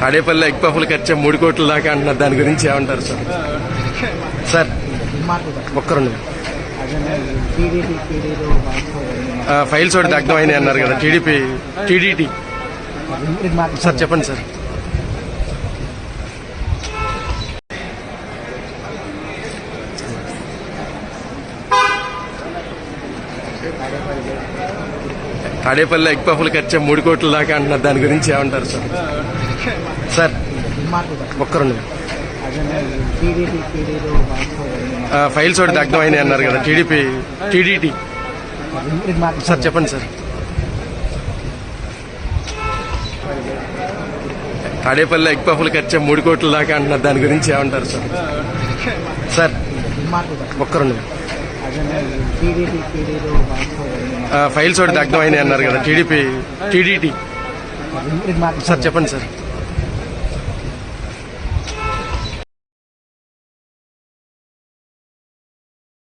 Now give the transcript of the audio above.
Tadepalli egg పఫ్లు ఖర్చు మూడు కోట్ల దాకా అంటున్నారు. దాని గురించి ఏమంటారు సార్? సార్ ఒక్కరు ఫైల్స్ ఒకటి దగ్ధమైనాయి అన్నారు కదా టీడీపీ టీడీటీ. సార్ చెప్పండి సార్. తాడేపల్లి ఎగ్ పఫ్లు ఖర్చు మూడు కోట్ల దాకా అంటున్నారు. దాని గురించి ఏమంటారు సార్? సార్ ఒక్కరు ఆ, ఫైల్స్ ఒకటి దగ్ధమైనాయి అన్నారు కదా టీడీపీ టీడీటీ. సార్ చెప్పండి సార్. టీడీపీ అన్నారు కదా టీడీపీ సార్ చెప్పండి సార్ తాడేపల్లి ఎగ్ పఫ్లు ఖర్చు మూడు కోట్ల దాకా అంటున్నారు. దాని గురించి ఏమంటారు సార్? సార్ ఒక్కరు ఫైల్స్ ఒకటి దగ్ధమైనాయి అన్నారు కదా టీడీపీ టీడీటీ. సార్ చెప్పండి సార్.